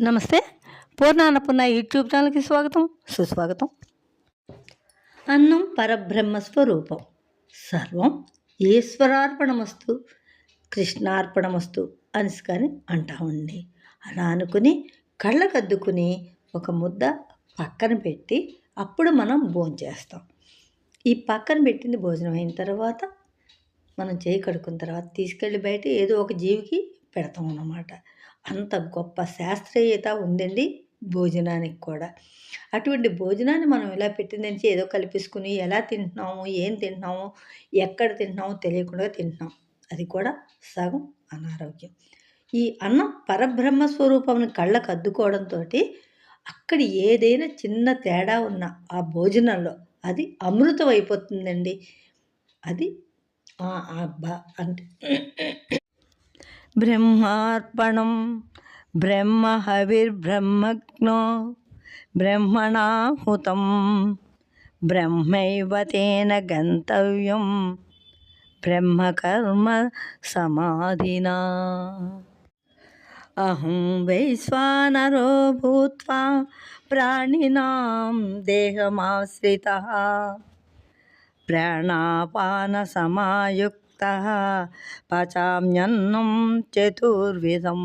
నమస్తే. పూర్ణ అన్నపూర్ణ యూట్యూబ్ ఛానల్కి స్వాగతం. సుస్వాగతం. అన్నం పరబ్రహ్మ స్వరూపం. సర్వం ఈశ్వరార్పణమస్తు కృష్ణార్పణమస్తు అనేసి కానీ అంటామండి. అలా అనుకుని కళ్ళకద్దుకుని ఒక ముద్ద పక్కన పెట్టి అప్పుడు మనం భోంచేస్తాం. ఈ పక్కన పెట్టింది భోజనం అయిన తర్వాత మనం చేయి కడుక్కున్న తర్వాత తీసుకెళ్ళి బయట ఏదో ఒక జీవికి పెడతాం అన్నమాట అంత గొప్ప శాస్త్రీయత ఉందండి భోజనానికి కూడా. అటువంటి భోజనాన్ని మనం ఇలా పెట్టిందని ఏదో కల్పించుకుని ఎలా తింటున్నాము ఏం తింటున్నాము ఎక్కడ తింటున్నామో తెలియకుండా తింటున్నాం. అది కూడా సగం అనారోగ్యం. ఈ అన్నం పరబ్రహ్మ స్వరూపం కళ్ళకు అద్దుకోవడంతో అక్కడ ఏదైనా చిన్న తేడా ఉన్న ఆ భోజనంలో అది అమృతం అయిపోతుందండి. అది అంటే బ్రహ్మార్పణం బ్రహ్మ హవిర్బ్రహ్మజ్ఞో బ్రహ్మణాహుతం బ్రహ్మైవ తేన గంతవ్యం బ్రహ్మకర్మ సమాధినా అహం వైశ్వానరో భూత్వా ప్రాణినాం దేహమాశ్రిత ప్రాణాపానసమాయుక్త పచామ్యన్నం చతుర్విధం